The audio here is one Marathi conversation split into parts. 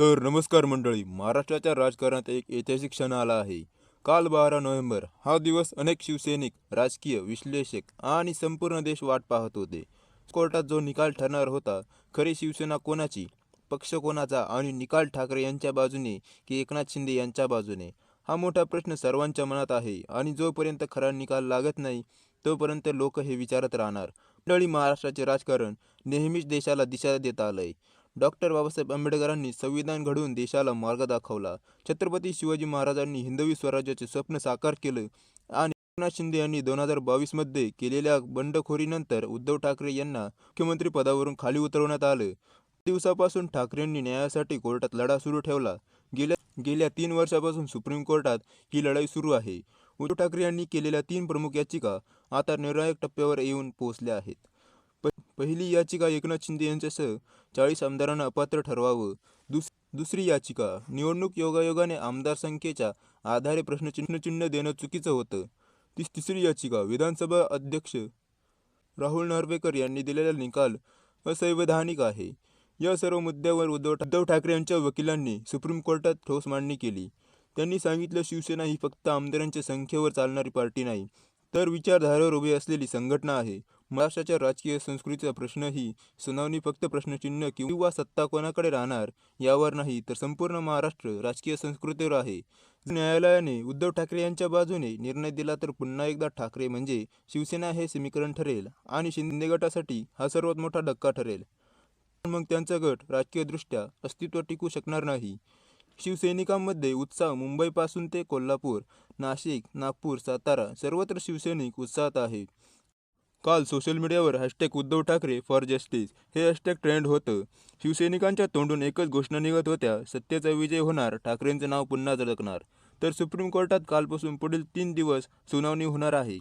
तर नमस्कार मंडळी महाराष्ट्राच्या राजकारणात एक ऐतिहासिक क्षण आला आहे. काल बारा नोव्हेंबर हा दिवस अनेक शिवसैनिक राजकीय विश्लेषक आणि संपूर्ण देश वाट पाहत होते. कोर्टात जो निकाल ठरणार होता खरी शिवसेना कोणाची? पक्ष कोणाचा आणि निकाल ठाकरे यांच्या बाजूने की एकनाथ शिंदे यांच्या बाजूने? हा मोठा प्रश्न सर्वांच्या मनात आहे आणि जोपर्यंत खरा निकाल लागत नाही तोपर्यंत लोक हे विचारत राहणार. मंडळी महाराष्ट्राचे राजकारण नेहमीच देशाला दिशा देत आलंय. डॉक्टर बाबासाहेब आंबेडकरांनी संविधान घडवून देशाला मार्ग दाखवला. छत्रपती शिवाजी महाराजांनी हिंदवी स्वराज्याचे स्वप्न साकार केलं आणि एकनाथ शिंदे यांनी दोन हजार बावीसमध्ये केलेल्या बंडखोरीनंतर उद्धव ठाकरे यांना मुख्यमंत्री पदावरून खाली उतरवण्यात आलं. दिवसापासून ठाकरेंनी न्यायासाठी कोर्टात लढा सुरू ठेवला. गेल्या गेल्या तीन वर्षापासून सुप्रीम कोर्टात ही लढाई सुरू आहे. उद्धव ठाकरे यांनी केलेल्या तीन प्रमुख याचिका आता निर्णायक टप्प्यावर येऊन पोहोचल्या आहेत. प पहिली याचिका एकनाथ शिंदे यांच्यासह चाळीस आमदारांना अपात्र ठरवावं. दुस दुसरी याचिका निवडणूक योगायोगाने आमदार संख्येच्या आधारे प्रश्नचिन्ह चिन्ह देणं चुकीचं होतं. ती तिसरी याचिका विधानसभा अध्यक्ष राहुल नार्वेकर यांनी दिलेला निकाल असंवैधानिक आहे. या सर्व मुद्द्यावर उद्धव उद्धव ठाकरे यांच्या वकिलांनी सुप्रीम कोर्टात ठोस मांडणी केली. त्यांनी सांगितलं शिवसेना ही फक्त आमदारांच्या संख्येवर चालणारी पार्टी नाही तर विचारधारेवर उभी असलेली संघटना आहे. महाराष्ट्राच्या राजकीय संस्कृतीचा प्रश्न ही सुनावणी फक्त प्रश्नचिन्ह किंवा सत्ता कोणाकडे राहणार यावर नाही तर संपूर्ण महाराष्ट्र राजकीय संस्कृतीवर आहे. न्यायालयाने उद्धव ठाकरे यांच्या बाजूने निर्णय दिला तर पुन्हा एकदा ठाकरे म्हणजे शिवसेना हे समीकरण ठरेल आणि शिंदे गटासाठी हा सर्वात मोठा धक्का ठरेल. मग त्यांचा गट राजकीयदृष्ट्या अस्तित्व टिकू शकणार नाही. शिवसैनिकांमध्ये उत्साह मुंबईपासून ते कोल्हापूर नाशिक नागपूर सातारा सर्वत्र शिवसैनिक उत्साहात आहे काल सोशल मीडियावर hashtag Uddhav Thackeray for justice हे हॅशटॅग ट्रेंड होतं. शिवसैनिकांच्या तोंडून एकच घोषणा निघत होत्या सत्तेचा विजय होणार ठाकरेंचं नाव पुन्हा झळकणार. तर सुप्रीम कोर्टात कालपासून पुढील तीन दिवस सुनावणी होणार आहे.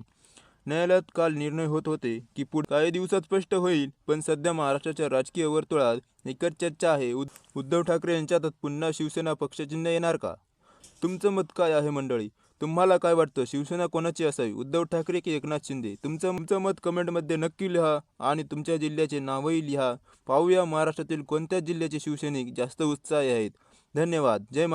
न्यायालयात काल निर्णय होत होते की पुढे काही दिवसात स्पष्ट होईल पण सध्या महाराष्ट्राच्या राजकीय वर्तुळात एकच चर्चा आहे उद- उद्धव ठाकरे यांच्यात पुन्हा शिवसेना पक्षचिन्ह येणार का? तुमचं मत काय आहे मंडळी? तुम्हाला काय वाटतं? शिवसेना कोणाची असावी? उद्धव ठाकरे की एकनाथ शिंदे? तुमचं तुमचं मत कमेंटमध्ये नक्की लिहा आणि तुमच्या जिल्ह्याचे नावही लिहा. पाहूया महाराष्ट्रातील कोणत्या जिल्ह्याचे शिवसैनिक जास्त उत्साही आहेत. धन्यवाद. जय